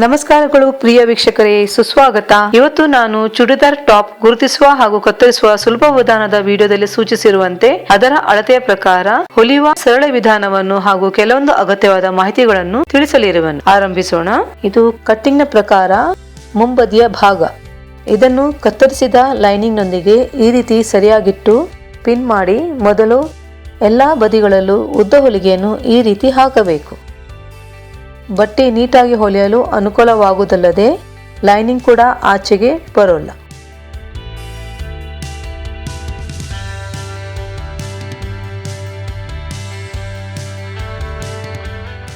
ನಮಸ್ಕಾರಗಳು ಪ್ರಿಯ ವೀಕ್ಷಕರೇ, ಸುಸ್ವಾಗತ. ಇವತ್ತು ನಾನು ಚುಡಿದಾರ್ ಟಾಪ್ ಗುರುತಿಸುವ ಹಾಗೂ ಕತ್ತರಿಸುವ ಸುಲಭ ವಿಧಾನದ ವಿಡಿಯೋದಲ್ಲಿ ಸೂಚಿಸಿರುವಂತೆ ಅದರ ಅಳತೆಯ ಪ್ರಕಾರ ಹೊಲಿಯುವ ಸರಳ ವಿಧಾನವನ್ನು ಹಾಗೂ ಕೆಲವೊಂದು ಅಗತ್ಯವಾದ ಮಾಹಿತಿಗಳನ್ನು ತಿಳಿಸಲಿರುವನು. ಆರಂಭಿಸೋಣ. ಇದು ಕಟ್ಟಿಂಗ್ನ ಪ್ರಕಾರ ಮುಂಬದಿಯ ಭಾಗ. ಇದನ್ನು ಕತ್ತರಿಸಿದ ಲೈನಿಂಗ್ ನೊಂದಿಗೆ ಈ ರೀತಿ ಸರಿಯಾಗಿಟ್ಟು ಪಿನ್ ಮಾಡಿ ಮೊದಲು ಎಲ್ಲಾ ಬದಿಗಳಲ್ಲೂ ಉದ್ದ ಹೊಲಿಗೆಯನ್ನು ಈ ರೀತಿ ಹಾಕಬೇಕು. ಬಟ್ಟೆ ನೀಟಾಗಿ ಹೊಲಿಯಲು ಅನುಕೂಲವಾಗುವುದಲ್ಲದೆ ಲೈನಿಂಗ್ ಕೂಡ ಆಚೆಗೆ ಬರೋಲ್ಲ.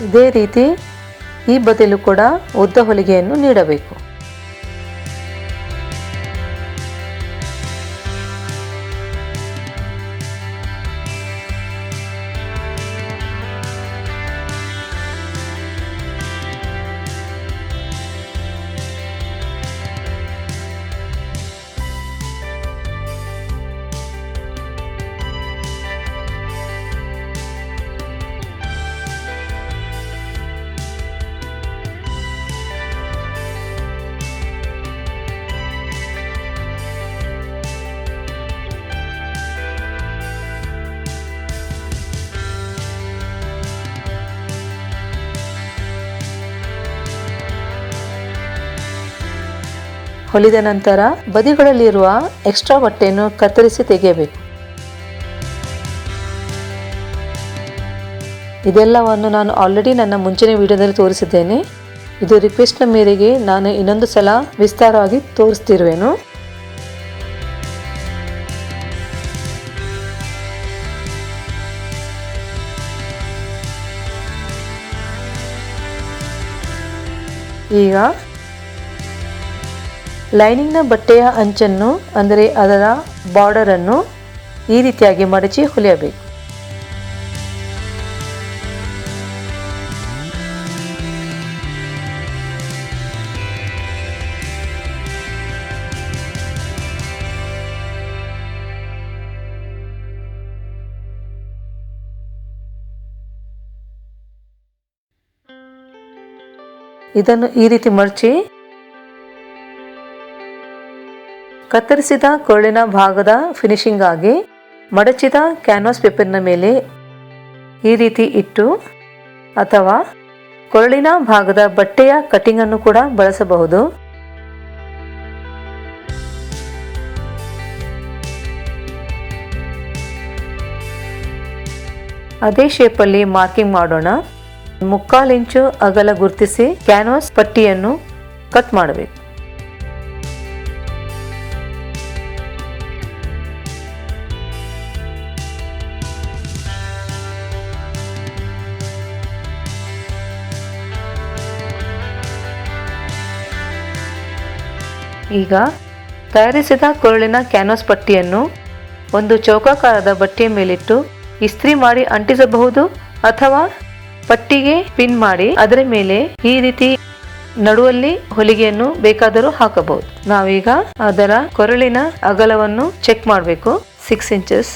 ಇದೇ ರೀತಿ ಈ ಬದಲು ಕೂಡ ಉದ್ದ ಹೊಲಿಗೆಯನ್ನು ನೀಡಬೇಕು. ಹೊಲಿದ ನಂತರ ಬದಿಗಳಲ್ಲಿರುವ ಎಕ್ಸ್ಟ್ರಾ ಬಟ್ಟೆಯನ್ನು ಕತ್ತರಿಸಿ ತೆಗೆಯಬೇಕು. ಇದೆಲ್ಲವನ್ನು ನಾನು ಆಲ್ರೆಡಿ ನನ್ನ ಮುಂಚಿನ ವಿಡಿಯೋದಲ್ಲಿ ತೋರಿಸಿದ್ದೇನೆ. ಇದು ರಿಕ್ವೆಸ್ಟ್ನ ಮೇರೆಗೆ ನಾನು ಇನ್ನೊಂದು ಸಲ ವಿಸ್ತಾರವಾಗಿ ತೋರಿಸ್ತಿರುವೆನು. ಈಗ ಲೈನಿಂಗ್ನ ಬಟ್ಟೆಯ ಅಂಚನ್ನು ಅಂದರೆ ಅದರ ಬಾರ್ಡರನ್ನು ಈ ರೀತಿಯಾಗಿ ಮಡಚಿ ಹೊಲಿಯಬೇಕು. ಇದನ್ನು ಈ ರೀತಿ ಮಡಚಿ ಕತ್ತರಿಸಿದ ಕೊರಳಿನ ಭಾಗದ ಫಿನಿಶಿಂಗ್ ಆಗಿ ಮಡಚಿದ ಕ್ಯಾನ್ವಾಸ್ ಪೇಪರ್ನ ಮೇಲೆ ಈ ರೀತಿ ಇಟ್ಟು ಅಥವಾ ಕೊರಳಿನ ಭಾಗದ ಬಟ್ಟೆಯ ಕಟಿಂಗ್ ಅನ್ನು ಕೂಡ ಬಳಸಬಹುದು. ಅದೇ ಶೇಪಲ್ಲಿ ಮಾರ್ಕಿಂಗ್ ಮಾಡೋಣ. ಮುಕ್ಕಾಲಿಂಚು ಅಗಲ ಗುರುತಿಸಿ ಕ್ಯಾನ್ವಾಸ್ ಪಟ್ಟಿಯನ್ನು ಕಟ್ ಮಾಡಬೇಕು. ಈಗ ತಯಾರಿಸಿದ ಕೊರಳಿನ ಕ್ಯಾನ್ವಾಸ್ ಪಟ್ಟಿಯನ್ನು ಒಂದು ಚೌಕಾಕಾರದ ಬಟ್ಟೆಯ ಮೇಲಿಟ್ಟು ಇಸ್ತ್ರಿ ಮಾಡಿ ಅಂಟಿಸಬಹುದು ಅಥವಾ ಪಟ್ಟಿಗೆ ಪಿನ್ ಮಾಡಿ ಅದರ ಮೇಲೆ ಈ ರೀತಿ ನಡುವಲ್ಲಿ ಹೊಲಿಗೆಯನ್ನು ಬೇಕಾದರೂ ಹಾಕಬಹುದು. ನಾವೀಗ ಅದರ ಕೊರಳಿನ ಅಗಲವನ್ನು ಚೆಕ್ ಮಾಡಬೇಕು. ಸಿಕ್ಸ್ ಇಂಚಸ್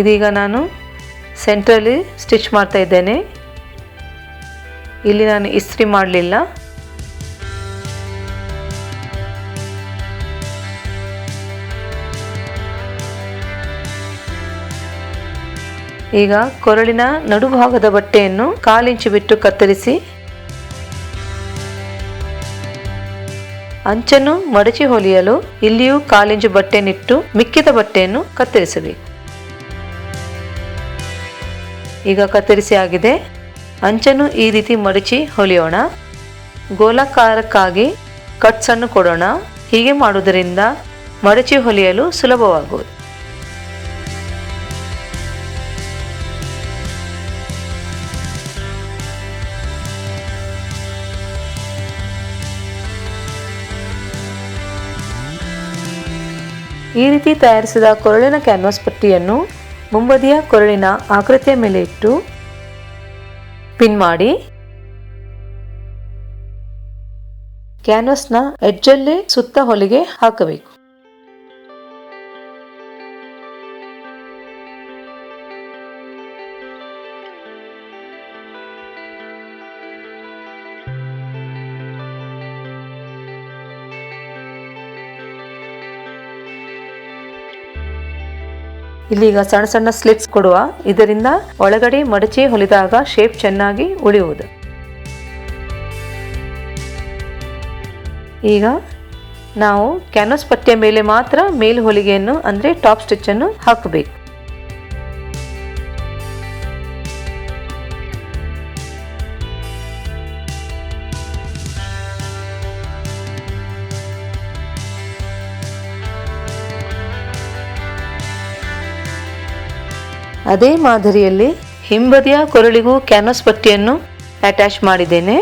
ಇದೀಗ ನಾನು ಸೆಂಟ್ರಲ್ಲಿ ಸ್ಟಿಚ್ ಮಾಡ್ತಾ ಇದ್ದೇನೆ. ಇಲ್ಲಿ ನಾನು ಇಸ್ತ್ರಿ ಮಾಡಲಿಲ್ಲ. ಈಗ ಕೊರಳಿನ ನಡುಭಾಗದ ಬಟ್ಟೆಯನ್ನು ಕಾಲಿಂಚು ಬಿಟ್ಟು ಕತ್ತರಿಸಿ ಅಂಚನ್ನು ಮಡಚಿ ಹೊಲಿಯಲು ಇಲ್ಲಿಯೂ ಕಾಲಿಂಚು ಬಟ್ಟೆನಿಟ್ಟು ಮಿಕ್ಕಿದ ಬಟ್ಟೆಯನ್ನು ಕತ್ತರಿಸಬೇಕು. ಈಗ ಕತ್ತರಿಸಿ ಆಗಿದೆ. ಅಂಚನ್ನು ಈ ರೀತಿ ಮಡಚಿ ಹೊಲಿಯೋಣ. ಗೋಲಾಕಾರಕ್ಕಾಗಿ ಕಟ್ಸನ್ನು ಕೊಡೋಣ. ಹೀಗೆ ಮಾಡುವುದರಿಂದ ಮಡಚಿ ಹೊಲಿಯಲು ಸುಲಭವಾಗುವುದು. ಈ ರೀತಿ ತಯಾರಿಸಿದ ಕೊರಳಿನ ಕ್ಯಾನ್ವಾಸ್ ಪಟ್ಟಿಯನ್ನು ಮುಂಬದಿಯ ಕೊರಳಿನ ಆಕೃತಿಯ ಮೇಲೆ ಇಟ್ಟು ಪಿನ್ ಮಾಡಿ. ಕ್ಯಾನ್ವಸ್ನ ಎಡ್ಜಲ್ಲೇ ಸುತ್ತ ಹೊಲಿಗೆ ಹಾಕಬೇಕು. ಇಲ್ಲಿಗ ಸಣ್ಣ ಸಣ್ಣ ಸ್ಲಿಪ್ಸ್ ಕೊಡುವ. ಇದರಿಂದ ಒಳಗಡೆ ಮಡಚಿ ಹೊಲಿದಾಗ ಶೇಪ್ ಚೆನ್ನಾಗಿ ಉಳಿಯುವುದು. ಈಗ ನಾವು ಕ್ಯಾನ್ವಸ್ ಪಟ್ಟಿಯ ಮೇಲೆ ಮಾತ್ರ ಮೇಲ್ ಹೊಲಿಗೆಯನ್ನು ಅಂದರೆ ಟಾಪ್ ಸ್ಟಿಚ್ಚನ್ನು ಹಾಕಬೇಕು. ಅದೇ ಮಾದರಿಯಲ್ಲಿ ಹಿಂಬದಿಯ ಕೊರಳಿಗೂ ಕ್ಯಾನ್ವಸ್ ಪಟ್ಟಿಯನ್ನು ಅಟ್ಯಾಚ್ ಮಾಡಿದ್ದೇನೆ.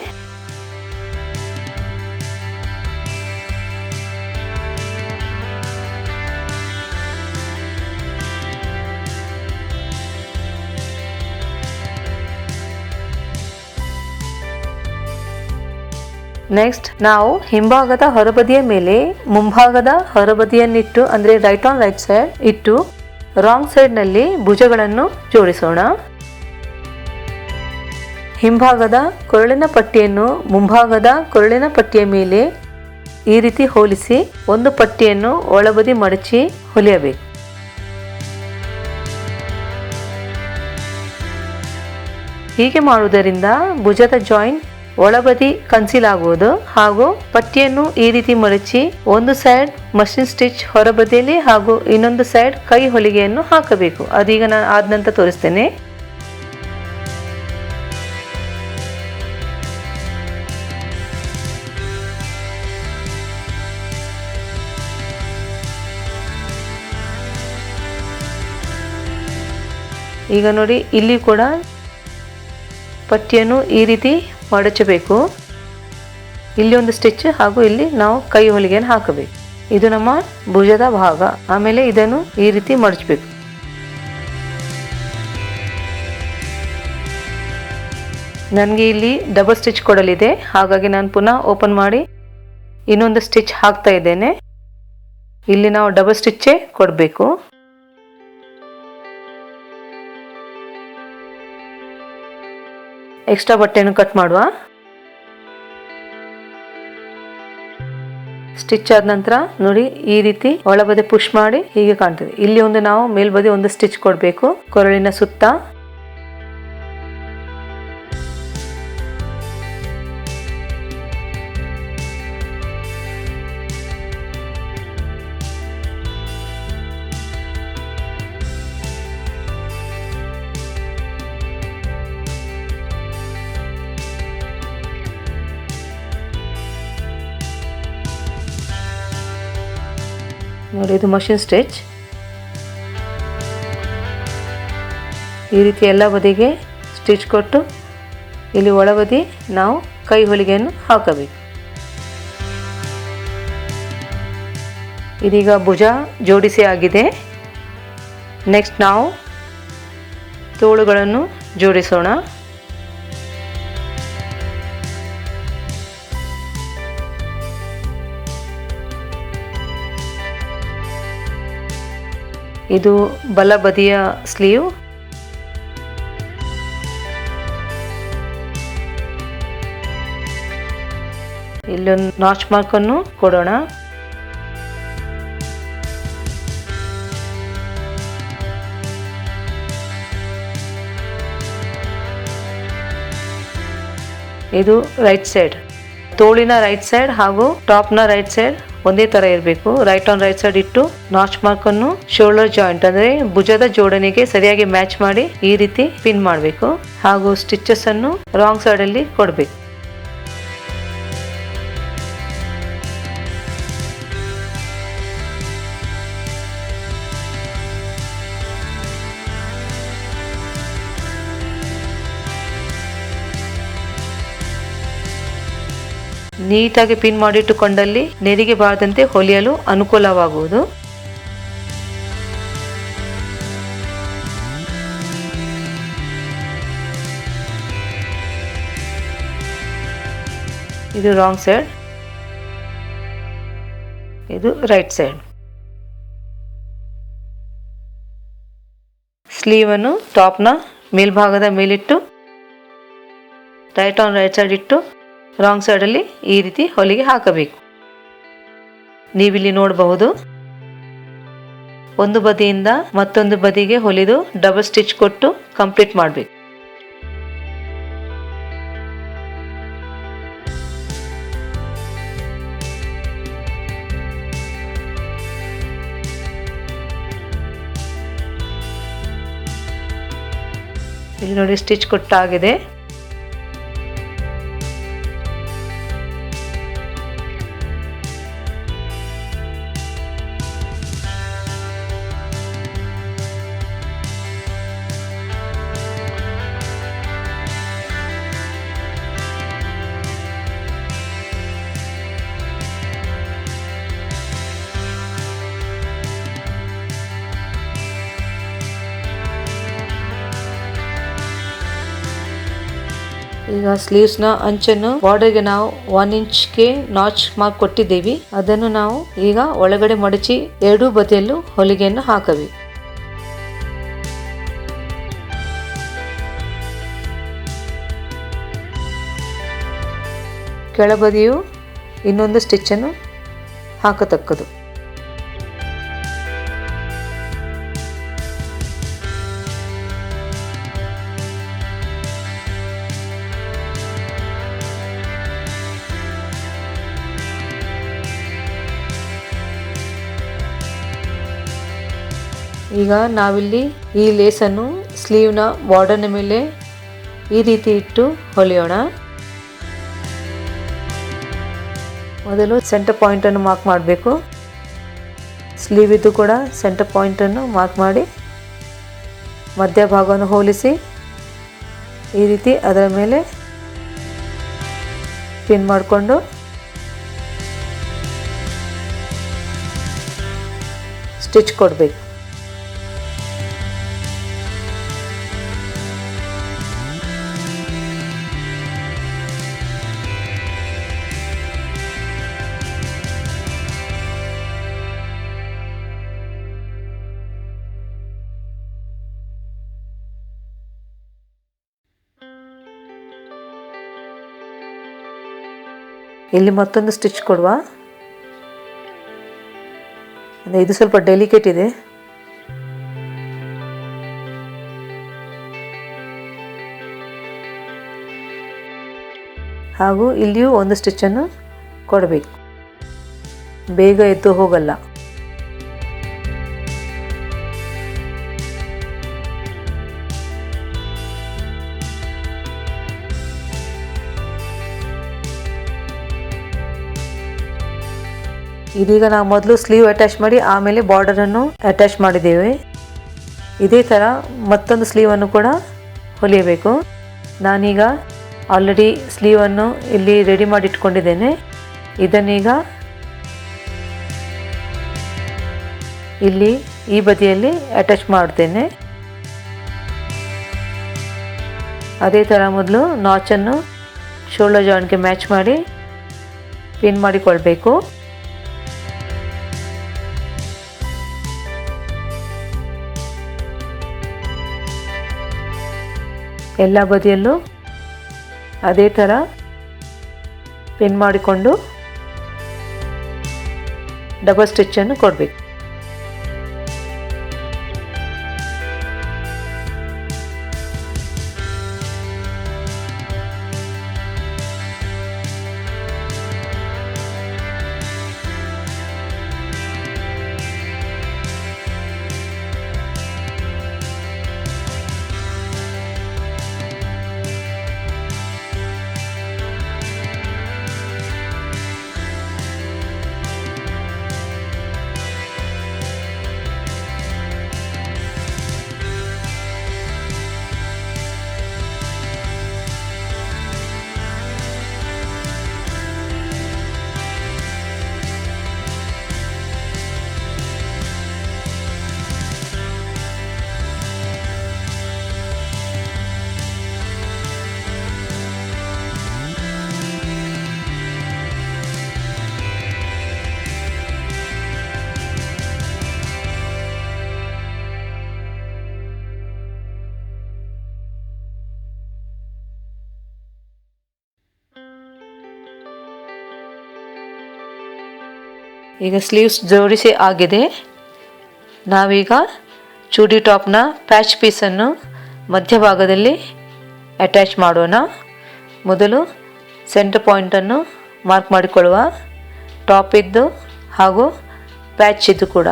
ನೆಕ್ಸ್ಟ್ ನಾವು ಹಿಂಭಾಗದ ಹೊರಬದಿಯ ಮೇಲೆ ಮುಂಭಾಗದ ಹೊರಬದಿಯನ್ನಿಟ್ಟು, ಅಂದರೆ ರೈಟ್ ಆನ್ ರೈಟ್ ಸೈಡ್ ಇಟ್ಟು ರಾಂಗ್ ಸೈಡ್ನಲ್ಲಿ ಭುಜಗಳನ್ನು ಜೋಡಿಸೋಣ. ಹಿಂಭಾಗದ ಕೊರಳಿನ ಪಟ್ಟಿಯನ್ನು ಮುಂಭಾಗದ ಕೊರಳಿನ ಪಟ್ಟಿಯ ಮೇಲೆ ಈ ರೀತಿ ಹೋಲಿಸಿ ಒಂದು ಪಟ್ಟಿಯನ್ನು ಒಳಬದಿ ಮಡಚಿ ಹೊಲಿಯಬೇಕು. ಹೀಗೆ ಮಾಡುವುದರಿಂದ ಭುಜದ ಜಾಯಿಂಟ್ ಒಳಬದಿ ಕನ್ಸಿಲ್ ಆಗುವುದು ಹಾಗೂ ಪಟ್ಟಿಯನ್ನು ಈ ರೀತಿ ಮಡಚಿ ಒಂದು ಸೈಡ್ ಮಷಿನ್ ಸ್ಟಿಚ್ ಹೊರಬದಿಯಲ್ಲಿ ಹಾಗೂ ಇನ್ನೊಂದು ಸೈಡ್ ಕೈ ಹೊಲಿಗೆಯನ್ನು ಹಾಕಬೇಕು. ಅದೀಗ ನಾನು ಆದ ನಂತರ ತೋರಿಸ್ತೇನೆ. ಈಗ ನೋಡಿ ಇಲ್ಲಿ ಕೂಡ ಪಟ್ಟಿಯನ್ನು ಈ ರೀತಿ ಮಡಚಬೇಕು ಇಲ್ಲಿ ಒಂದು ಸ್ಟಿಚ್ ಹಾಗೂ ಇಲ್ಲಿ ನಾವು ಕೈ ಹೊಲಿಗೆಯನ್ನು ಹಾಕಬೇಕು. ಇದು ನಮ್ಮ ಭುಜದ ಭಾಗ. ಆಮೇಲೆ ಇದನ್ನು ಈ ರೀತಿ ಮಡಚಬೇಕು. ನನಗೆ ಇಲ್ಲಿ ಡಬಲ್ ಸ್ಟಿಚ್ ಕೊಡಲಿದೆ. ಹಾಗಾಗಿ ನಾನು ಪುನಃ ಓಪನ್ ಮಾಡಿ ಇನ್ನೊಂದು ಸ್ಟಿಚ್ ಹಾಕ್ತಾ ಇದ್ದೇನೆ. ಇಲ್ಲಿ ನಾವು ಡಬಲ್ ಸ್ಟಿಚ್ಚೇ ಕೊಡಬೇಕು. ಎಕ್ಸ್ಟ್ರಾ ಬಟ್ಟೆಯನ್ನು ಕಟ್ ಮಾಡುವ. ಸ್ಟಿಚ್ ಆದ ನಂತರ ನೋಡಿ ಈ ರೀತಿ ಒಳಬದಿ ಪುಷ್ ಮಾಡಿ ಹೀಗೆ ಕಾಣ್ತದೆ. ಇಲ್ಲಿ ಒಂದು ನಾವು ಮೇಲ್ಬದಿ ಒಂದು ಸ್ಟಿಚ್ ಕೊಡಬೇಕು. ಕೊರಳಿನ ಸುತ್ತ ನೋಡಿ, ಇದು ಮಷಿನ್ ಸ್ಟಿಚ್. ಈ ರೀತಿ ಎಲ್ಲ ಬದಿಗೆ ಸ್ಟಿಚ್ ಕೊಟ್ಟು ಇಲ್ಲಿ ಒಳಬದಿ ನಾವು ಕೈ ಹೊಲಿಗೆಯನ್ನು ಹಾಕಬೇಕು. ಇದೀಗ ಭುಜ ಜೋಡಿಸಿ ಆಗಿದೆ. ನೆಕ್ಸ್ಟ್ ನಾವು ತೋಳುಗಳನ್ನು ಜೋಡಿಸೋಣ. ಇದು ಬಲಬದಿಯ ಸ್ಲೀವ್. ಇಲ್ಲೊಂದು ನಾಚ್ ಮಾರ್ಕನ್ನು ಕೊಡೋಣ. ಇದು ರೈಟ್ ಸೈಡ್. ತೋಳಿನ ರೈಟ್ ಸೈಡ್ ಹಾಗೂ ಟಾಪ್ನ ರೈಟ್ ಸೈಡ್ ಒಂದೇ ತರ ಇರಬೇಕು. ರೈಟ್ ಆನ್ ರೈಟ್ ಸೈಡ್ ಇಟ್ಟು ನಾಚ್ ಮಾರ್ಕ್ ಅನ್ನು ಶೋಲ್ಡರ್ ಜಾಯಿಂಟ್ ಅಂದ್ರೆ ಭುಜದ ಜೋಡಣೆಗೆ ಸರಿಯಾಗಿ ಮ್ಯಾಚ್ ಮಾಡಿ ಈ ರೀತಿ ಪಿನ್ ಮಾಡಬೇಕು. ಹಾಗೂ ಸ್ಟಿಚಸ್ ಅನ್ನು ರಾಂಗ್ ಸೈಡ್ ಅಲ್ಲಿ ಕೊಡಬೇಕು. ನೀಟಾಗಿ ಪಿನ್ ಮಾಡಿಟ್ಟುಕೊಂಡಲ್ಲಿ ನೆರಿಗೆ ಬಾರದಂತೆ ಹೊಲಿಯಲು ಅನುಕೂಲವಾಗುವುದು. ಇದು ರಾಂಗ್ ಸೈಡ್ ಇದು ರೈಟ್ ಸೈಡ್ ಸ್ಲೀವನ್ನು ಟಾಪ್ನ ಮೇಲ್ಭಾಗದ ಮೇಲಿಟ್ಟು ರೈಟ್ ಆನ್ ರೈಟ್ ಸೈಡ್ ಇಟ್ಟು ರಾಂಗ್ ಸೈಡಲ್ಲಿ ಈ ರೀತಿ ಹೊಲಿಗೆ ಹಾಕಬೇಕು. ನೀವಿಲ್ಲಿ ನೋಡಬಹುದು, ಒಂದು ಬದಿಯಿಂದ ಮತ್ತೊಂದು ಬದಿಗೆ ಹೊಲಿದು ಡಬಲ್ ಸ್ಟಿಚ್ ಕೊಟ್ಟು ಕಂಪ್ಲೀಟ್ ಮಾಡಬೇಕು. ಇಲ್ಲಿ ನೋಡಿ ಸ್ಟಿಚ್ ಕೊಟ್ಟಾಗಿದೆ. ಈಗ ನ ಅಂಚನ್ನು ಬಾರ್ಡರ್ಗೆ ನಾವು ಒನ್ ಇಂಚ್ಗೆ ನಾಚ್ ಮಾರ್ಕ್ ಕೊಟ್ಟಿದ್ದೀವಿ. ಅದನ್ನು ನಾವು ಈಗ ಒಳಗಡೆ ಮಡಚಿ ಎರಡೂ ಬದಿಯಲ್ಲೂ ಹೊಲಿಗೆಯನ್ನು ಹಾಕವಿ. ಕೆಳಬದಿಯು ಇನ್ನೊಂದು ಸ್ಟಿಚ್ಚನ್ನು ಹಾಕತಕ್ಕದು. ಈಗ ನಾವಿಲ್ಲಿ ಈ ಲೇಸನ್ನು ಸ್ಲೀವ್ನ ಬಾರ್ಡರ್ನ ಮೇಲೆ ಈ ರೀತಿ ಇಟ್ಟು ಹೊಲಿಯೋಣ. ಮೊದಲು ಸೆಂಟರ್ ಪಾಯಿಂಟನ್ನು ಮಾರ್ಕ್ ಮಾಡಬೇಕು. ಸ್ಲೀವ್ ಇದ್ದು ಕೂಡ ಸೆಂಟರ್ ಪಾಯಿಂಟನ್ನು ಮಾರ್ಕ್ ಮಾಡಿ ಮಧ್ಯ ಭಾಗವನ್ನು ಹೋಲಿಸಿ ಈ ರೀತಿ ಅದರ ಮೇಲೆ ಪಿನ್ ಮಾಡಿಕೊಂಡು ಸ್ಟಿಚ್ ಕೊಡಬೇಕು. ಇಲ್ಲಿ ಮತ್ತೊಂದು ಸ್ಟಿಚ್ ಕೊಡುವ. ಅಂದರೆ ಇದು ಸ್ವಲ್ಪ ಡೆಲಿಕೇಟ್ ಇದೆ. ಹಾಗೂ ಇಲ್ಲಿಯೂ ಒಂದು ಸ್ಟಿಚ್ಚನ್ನು ಕೊಡಬೇಕು. ಬೇಗ ಎದ್ದು ಹೋಗಲ್ಲ. ಇದೀಗ ನಾವು ಮೊದಲು ಸ್ಲೀವ್ ಅಟ್ಯಾಚ್ ಮಾಡಿ ಆಮೇಲೆ ಬಾರ್ಡರನ್ನು ಅಟ್ಯಾಚ್ ಮಾಡಿದ್ದೇವೆ. ಇದೇ ಥರ ಮತ್ತೊಂದು ಸ್ಲೀವನ್ನು ಕೂಡ ಹೊಲಿಯಬೇಕು. ನಾನೀಗ ಆಲ್ರೆಡಿ ಸ್ಲೀವನ್ನು ಇಲ್ಲಿ ರೆಡಿ ಮಾಡಿ ಇಟ್ಕೊಂಡಿದ್ದೇನೆ ಇದನ್ನೀಗ ಇಲ್ಲಿ ಈ ಬದಿಯಲ್ಲಿ ಅಟ್ಯಾಚ್ ಮಾಡ್ತೇನೆ. ಅದೇ ಥರ ಮೊದಲು ನಾಚನ್ನು ಶೋಲ್ಡರ್ ಜಾಯಿಂಟ್ಗೆ ಮ್ಯಾಚ್ ಮಾಡಿ ಪಿನ್ ಮಾಡಿಕೊಳ್ಬೇಕು. ಎಲ್ಲ ಬದಿಯಲ್ಲೂ ಅದೇ ಥರ ಪಿನ್ ಮಾಡಿಕೊಂಡು ಡಬಲ್ ಸ್ಟಿಚ್ಚನ್ನು ಕೊಡಬೇಕು. ಈಗ ಸ್ಲೀವ್ಸ್ ಜೋಡಿಸಿ ಆಗಿದೆ. ನಾವೀಗ ಚೂಡಿ ಟಾಪ್ನ ಪ್ಯಾಚ್ ಪೀಸನ್ನು ಮಧ್ಯಭಾಗದಲ್ಲಿ ಅಟ್ಯಾಚ್ ಮಾಡೋಣ. ಮೊದಲು ಸೆಂಟರ್ ಪಾಯಿಂಟನ್ನು ಮಾರ್ಕ್ ಮಾಡಿಕೊಳ್ಳುವ ಟಾಪ್ ಇದ್ದು ಹಾಗೂ ಪ್ಯಾಚ್ ಇದ್ದು ಕೂಡ.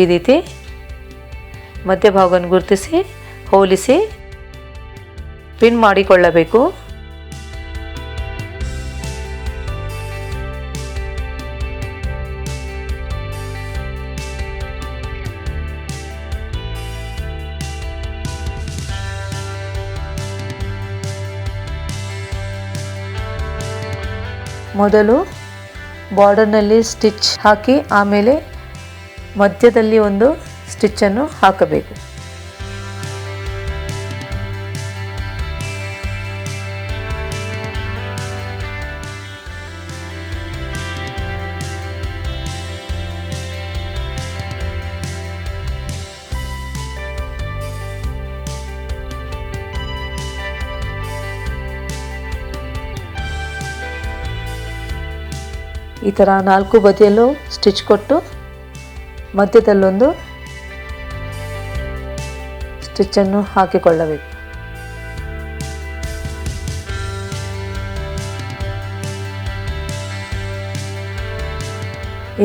ಈ ರೀತಿ ಮಧ್ಯಭಾಗವನ್ನು ಗುರುತಿಸಿ ಹೋಲಿಸಿ ಪಿನ್ ಮಾಡಿಕೊಳ್ಳಬೇಕು. ಮೊದಲು ಬಾರ್ಡರ್ನಲ್ಲಿ ಸ್ಟಿಚ್ ಹಾಕಿ ಆಮೇಲೆ ಮಧ್ಯದಲ್ಲಿ ಒಂದು ಸ್ಟಿಚ್ಚನ್ನು ಹಾಕಬೇಕು. ಈ ಥರ ನಾಲ್ಕು ಬದಿಯಲ್ಲೂ ಸ್ಟಿಚ್ ಕೊಟ್ಟು ಮಧ್ಯದಲ್ಲೊಂದು ಸ್ಟಿಚ್ಚನ್ನು ಹಾಕಿಕೊಳ್ಳಬೇಕು.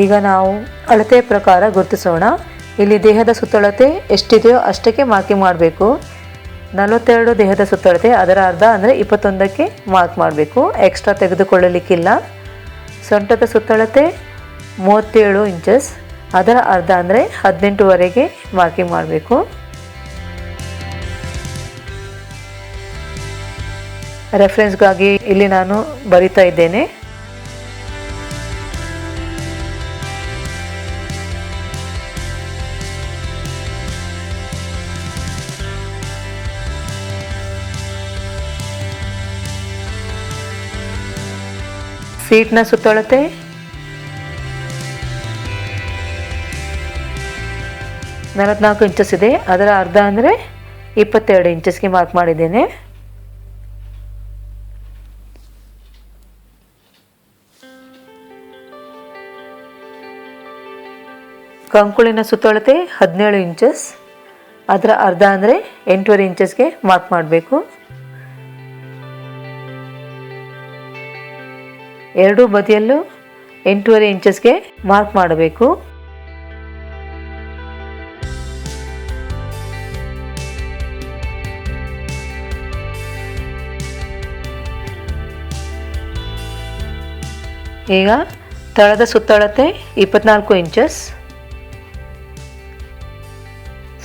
ಈಗ ನಾವು ಅಳತೆ ಪ್ರಕಾರ ಗುರುತಿಸೋಣ. ಇಲ್ಲಿ ದೇಹದ ಸುತ್ತಳತೆ ಎಷ್ಟಿದೆಯೋ ಅಷ್ಟಕ್ಕೆ ಮಾರ್ಕಿಂಗ್ ಮಾಡಬೇಕು. ನಲವತ್ತೆರಡು ದೇಹದ ಸುತ್ತಳತೆ, ಅದರ ಅರ್ಧ ಅಂದರೆ ಇಪ್ಪತ್ತೊಂದಕ್ಕೆ ಮಾರ್ಕ್ ಮಾಡಬೇಕು. ಎಕ್ಸ್ಟ್ರಾ ತೆಗೆದುಕೊಳ್ಳಲಿಕ್ಕಿಲ್ಲ. ಸೊಂಟದ ಸುತ್ತಳತೆ ಮೂವತ್ತೇಳು ಇಂಚಸ್ ಅದರ ಅರ್ಧ ಅಂದರೆ ಹದಿನೆಂಟುವರೆಗೆ ಮಾರ್ಕಿಂಗ್ ಮಾಡಬೇಕು. ರೆಫರೆನ್ಸ್ಗಾಗಿ ಇಲ್ಲಿ ನಾನು ಬರಿತಾ ಇದ್ದೇನೆ. ಸೀಟ್ನ ಸುತ್ತೊಳತೆ. ನಲವತ್ನಾಲ್ಕು ಇಂಚಸ್ ಇದೆ. ಅದರ ಅರ್ಧ ಅಂದರೆ ಇಪ್ಪತ್ತೆರಡು ಇಂಚಸ್ಗೆ ಮಾರ್ಕ್ ಮಾಡಿದ್ದೇನೆ. ಕಂಕುಳಿನ ಸುತ್ತೊಳತೆ ಹದಿನೇಳು ಇಂಚಸ್ ಅದರ ಅರ್ಧ ಅಂದರೆ ಎಂಟೂವರೆ ಇಂಚಸ್ಗೆ ಮಾರ್ಕ್ ಮಾಡಬೇಕು. ಎರಡೂ ಬದಿಯಲ್ಲೂ ಎಂಟೂವರೆ ಇಂಚಸ್ಗೆ ಮಾರ್ಕ್ ಮಾಡಬೇಕು. ಈಗ ತಳದ ಸುತ್ತಳತೆ ಇಪ್ಪತ್ನಾಲ್ಕು ಇಂಚಸ್.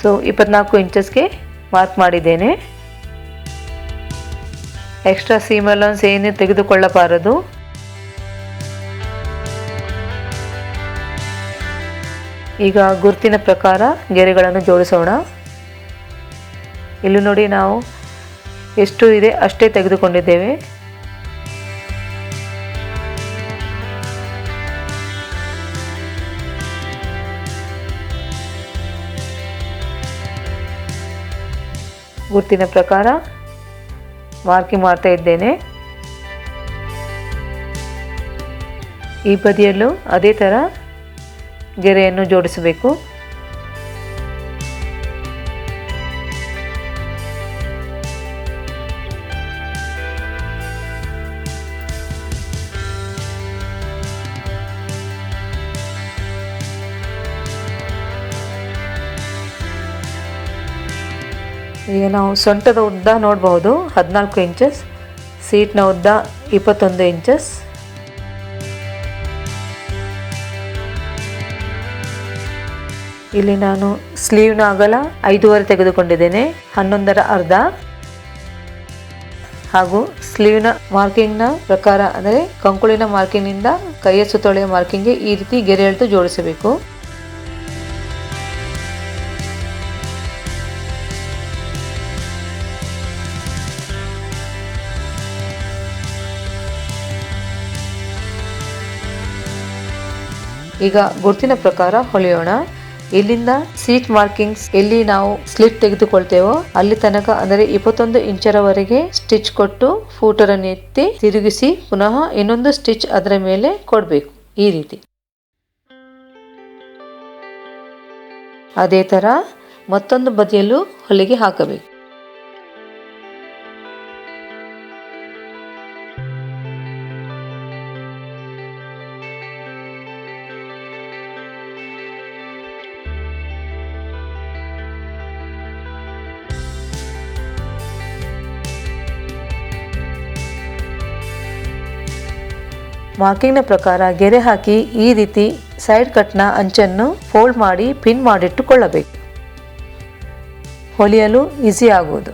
ಸೊ ಇಪ್ಪತ್ನಾಲ್ಕು ಇಂಚಸ್ಗೆ ಮಾರ್ಕ್ ಮಾಡಿದ್ದೇನೆ. ಎಕ್ಸ್ಟ್ರಾ ಸೀಮ್ ಅಲೌನ್ಸ್ ಏನೇ ತೆಗೆದುಕೊಳ್ಳಬಾರದು. ಈಗ ಗುರುತಿನ ಪ್ರಕಾರ ಗೆರೆಗಳನ್ನು ಜೋಡಿಸೋಣ. ಇಲ್ಲಿ ನೋಡಿ ನಾವು ಎಷ್ಟು ಇದೆ ಅಷ್ಟೇ ತೆಗೆದುಕೊಂಡಿದ್ದೇವೆ. ಗುರುತಿನ ಪ್ರಕಾರ ಮಾರ್ಕಿಂಗ್ ಮಾಡ್ತಾ ಇದ್ದೇನೆ. ಈ ಬದಿಯಲ್ಲೂ ಅದೇ ಥರ ಗೆರೆಯನ್ನು ಜೋಡಿಸಬೇಕು. ಈಗ ನಾವು ಸೊಂಟದ ಉದ್ದ ನೋಡಬಹುದು ಹದಿನಾಲ್ಕು ಇಂಚಸ್ ಸೀಟ್ನ ಉದ್ದ ಇಪ್ಪತ್ತೊಂದು ಇಂಚಸ್ ಇಲ್ಲಿ ನಾನು ಸ್ಲೀವ್ನ ಅಗಲ ಐದೂವರೆ ತೆಗೆದುಕೊಂಡಿದ್ದೇನೆ, ಹನ್ನೊಂದರ ಅರ್ಧ. ಹಾಗೂ ಸ್ಲೀವ್ನ ಮಾರ್ಕಿಂಗ್ನ ಪ್ರಕಾರ, ಅಂದರೆ ಕಂಕುಳಿನ ಮಾರ್ಕಿಂಗ್ನಿಂದ ಕೈಯ ಸುತ್ತೋಳೆಯ ಮಾರ್ಕಿಂಗ್ಗೆ ಈ ರೀತಿ ಗೆರೆ ಎಳೆದು ಜೋಡಿಸಬೇಕು. ಈಗ ಗುರ್ತಿನ ಪ್ರಕಾರ ಹೊಲಿಯೋಣ ಇಲ್ಲಿಂದ ಸೀಟ್ ಮಾರ್ಕಿಂಗ್ಸ್ ಎಲ್ಲಿ ನಾವು ಸ್ಲಿಪ್ ತೆಗೆದುಕೊಳ್ತೇವೋ ಅಲ್ಲಿ ತನಕ, ಅಂದರೆ ಇಪ್ಪತ್ತೊಂದು ಇಂಚರವರೆಗೆ ಸ್ಟಿಚ್ ಕೊಟ್ಟು ಫೂಟರನ್ನು ಎತ್ತಿ ತಿರುಗಿಸಿ ಪುನಃ ಇನ್ನೊಂದು ಸ್ಟಿಚ್ ಅದರ ಮೇಲೆ ಕೊಡಬೇಕು. ಈ ರೀತಿ. ಅದೇ ಥರ ಮತ್ತೊಂದು ಬದಿಯಲ್ಲೂ ಹೊಲಿಗೆ ಹಾಕಬೇಕು. ಮಾರ್ಕಿಂಗ್ನ ಪ್ರಕಾರ ಗೆರೆ ಹಾಕಿ ಈ ರೀತಿ ಸೈಡ್ ಕಟ್ನ ಅಂಚನ್ನು ಫೋಲ್ಡ್ ಮಾಡಿ ಪಿನ್ ಮಾಡಿಟ್ಟುಕೊಳ್ಳಬೇಕು. ಹೊಲಿಯಲು ಈಸಿ ಆಗುವುದು.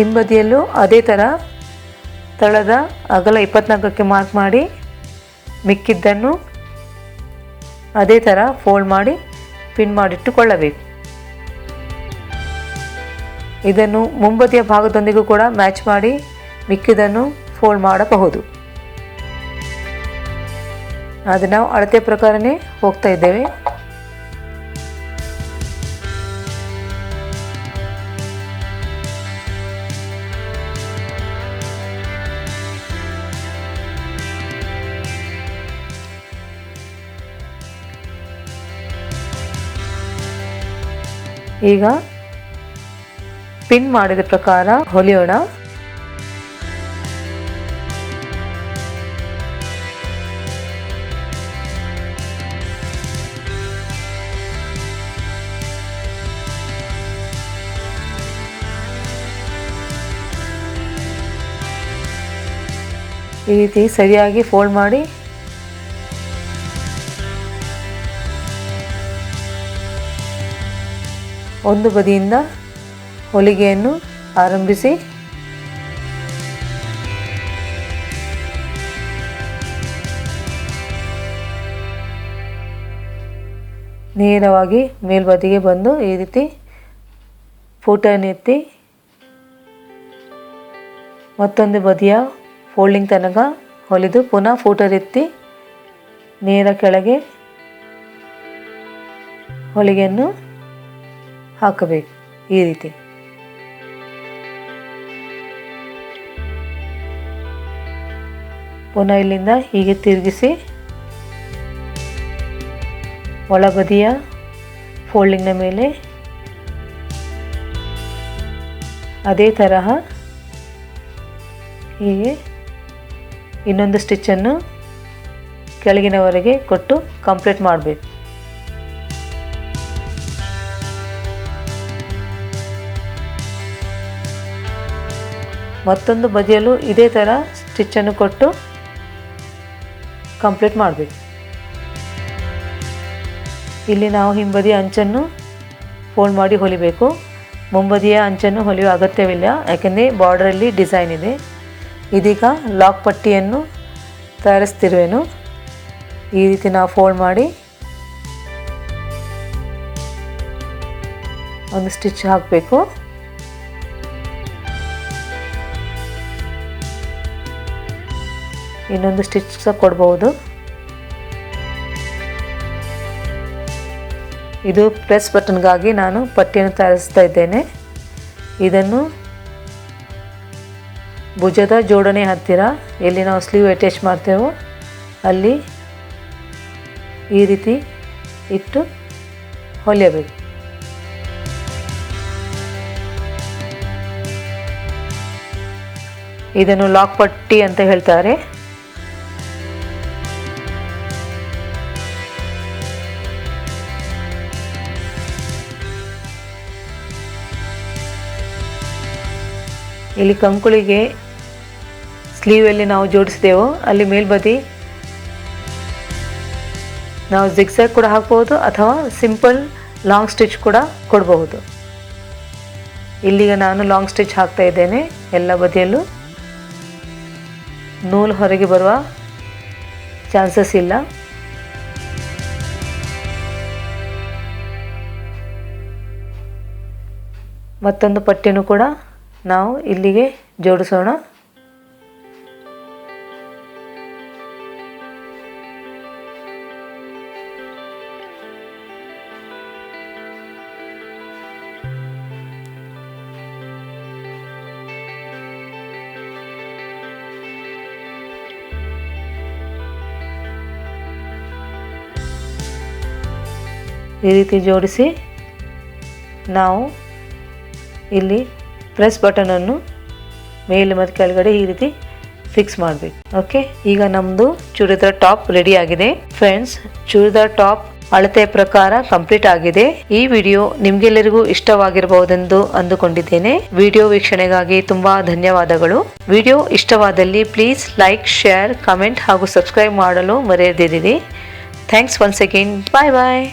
ಹಿಂಬದಿಯಲ್ಲೂ ಅದೇ ಥರ ತಳದ ಅಗಲ ಇಪ್ಪತ್ನಾಲ್ಕಕ್ಕೆ ಮಾರ್ಕ್ ಮಾಡಿ ಮಿಕ್ಕಿದ್ದನ್ನು ಅದೇ ಥರ ಫೋಲ್ಡ್ ಮಾಡಿ ಪಿನ್ ಮಾಡಿಟ್ಟುಕೊಳ್ಳಬೇಕು ಇದನ್ನು ಮುಂಬದಿಯ ಭಾಗದೊಂದಿಗೂ ಕೂಡ ಮ್ಯಾಚ್ ಮಾಡಿ ಮಿಕ್ಕಿದನ್ನು ಫೋಲ್ಡ್ ಮಾಡಬಹುದು. ಅದು ನಾವು ಅಳತೆ ಪ್ರಕಾರನೇ ಹೋಗ್ತಾ ಇದ್ದೇವೆ. ಈಗ ಪಿನ್ ಮಾಡಿದ ಪ್ರಕಾರ ಹೊಲಿಯೋಣ. ಈ ರೀತಿ ಸರಿಯಾಗಿ ಫೋಲ್ಡ್ ಮಾಡಿ ಒಂದು ಬದಿಯಿಂದ ಹೊಲಿಗೆಯನ್ನು ಆರಂಭಿಸಿ. ನೇರವಾಗಿ ಮೇಲ್ಬದಿಗೆ ಬಂದು ಈ ರೀತಿ ಫೂಟನ್ನು ಎತ್ತಿ, ಮತ್ತೊಂದು ಬದಿಯ ಫೋಲ್ಡಿಂಗ್ ತನಕ ಹೊಲಿದು ಪುನಃ ಫೂಟರ್ ಎತ್ತಿ ನೇರ ಕೆಳಗೆ ಹೊಲಿಗೆಯನ್ನು ಹಾಕಬೇಕು ಈ ರೀತಿ. ಪುನಃ ಇಲ್ಲಿಂದ ಹೀಗೆ ತಿರುಗಿಸಿ ಒಳಬದಿಯ ಫೋಲ್ಡಿಂಗ್ನ ಮೇಲೆ ಅದೇ ತರಹ ಹೀಗೆ ಇನ್ನೊಂದು ಸ್ಟಿಚ್ಚನ್ನು ಕೆಳಗಿನವರೆಗೆ ಕೊಟ್ಟು ಕಂಪ್ಲೀಟ್ ಮಾಡಬೇಕು. ಮತ್ತೊಂದು ಬದಿಯಲ್ಲೂ ಇದೇ ಥರ ಸ್ಟಿಚ್ಚನ್ನು ಕೊಟ್ಟು ಕಂಪ್ಲೀಟ್ ಮಾಡಬೇಕು. ಇಲ್ಲಿ ನಾವು ಹಿಂಬದಿಯ ಅಂಚನ್ನು ಫೋಲ್ಡ್ ಮಾಡಿ ಹೊಲಿಬೇಕು. ಮುಂಬದಿಯ ಅಂಚನ್ನು ಹೊಲಿಯೋ ಅಗತ್ಯವಿಲ್ಲ, ಯಾಕೆಂದರೆ ಬಾರ್ಡ್ರಲ್ಲಿ ಡಿಸೈನ್ ಇದೆ. ಇದೀಗ ಲಾಕ್ ಪಟ್ಟಿಯನ್ನು ತಯಾರಿಸ್ತಿರುವೆನು. ಈ ರೀತಿ ನಾವು ಫೋಲ್ಡ್ ಮಾಡಿ ಒಂದು ಸ್ಟಿಚ್ ಹಾಕಬೇಕು. ಇನ್ನೊಂದು ಸ್ಟಿಚ್ ಸಹ ಕೊಡ್ಬೋದು. ಇದು ಪ್ರೆಸ್ ಬಟನ್ಗಾಗಿ ನಾನು ಪಟ್ಟಿಯನ್ನು ತಯಾರಿಸ್ತಾ ಇದ್ದೇನೆ. ಇದನ್ನು ಭುಜದ ಜೋಡಣೆ ಹತ್ತಿರ ಎಲ್ಲಿ ನಾವು ಸ್ಲೀವ್ ಅಟ್ಯಾಚ್ ಮಾಡ್ತೇವೋ. ಅಲ್ಲಿ ಈ ರೀತಿ ಇಟ್ಟು ಹೊಲಿಯಬೇಕು. ಇದನ್ನು ಲಾಕ್ ಪಟ್ಟಿ ಅಂತ ಹೇಳ್ತಾರೆ. ಇಲ್ಲಿ ಕಂಕುಳಿಗೆ ಸ್ಲೀವಲ್ಲಿ ನಾವು ಜೋಡಿಸಿದೆವು. ಅಲ್ಲಿ ಮೇಲ್ಬದಿ ನಾವು ಜಿಗ್ಸಾಗ್ ಕೂಡ ಹಾಕ್ಬೋದು ಅಥವಾ ಸಿಂಪಲ್ ಲಾಂಗ್ ಸ್ಟಿಚ್ ಕೂಡ ಕೊಡಬಹುದು. ಇಲ್ಲಿಗೆ ನಾನು ಲಾಂಗ್ ಸ್ಟಿಚ್ ಹಾಕ್ತಾ ಇದ್ದೇನೆ ಎಲ್ಲ ಬದಿಯಲ್ಲೂ. ನೂಲು ಹೊರಗೆ ಬರುವ ಚಾನ್ಸಸ್ ಇಲ್ಲ. ಮತ್ತೊಂದು ಪಟ್ಟಿನೂ ಕೂಡ ನಾವು ಇಲ್ಲಿಗೆ ಜೋಡಿಸೋಣ. ಈ ರೀತಿ ಜೋಡಿಸಿ ನಾವು ಇಲ್ಲಿ ಪ್ರೆಸ್ ಬಟನನ್ನು ಮೇಲೆ ಮತ್ತು ಕೆಳಗಡೆ ಈ ರೀತಿ ಫಿಕ್ಸ್ ಮಾಡಬೇಕು. ಓಕೆ ಈಗ ನಮ್ಮದು ಚೂಡಿದಾರ್ ಟಾಪ್ ರೆಡಿ ಆಗಿದೆ. ಫ್ರೆಂಡ್ಸ್ ಚೂಡಿದಾರ್ ಟಾಪ್ ಅಳತೆ ಪ್ರಕಾರ ಕಂಪ್ಲೀಟ್ ಆಗಿದೆ. ಈ ವಿಡಿಯೋ ನಿಮ್ಗೆಲ್ಲರಿಗೂ ಇಷ್ಟವಾಗಿರಬಹುದೆಂದು ಅಂದುಕೊಂಡಿದ್ದೇನೆ. ವಿಡಿಯೋ ವೀಕ್ಷಣೆಗಾಗಿ ತುಂಬಾ ಧನ್ಯವಾದಗಳು. ವಿಡಿಯೋ ಇಷ್ಟವಾದಲ್ಲಿ ಪ್ಲೀಸ್ ಲೈಕ್ ಶೇರ್ ಕಮೆಂಟ್ ಹಾಗೂ ಸಬ್ಸ್ಕ್ರೈಬ್ ಮಾಡಲು ಮರೆಯದಿರಿ. Thanks once again bye bye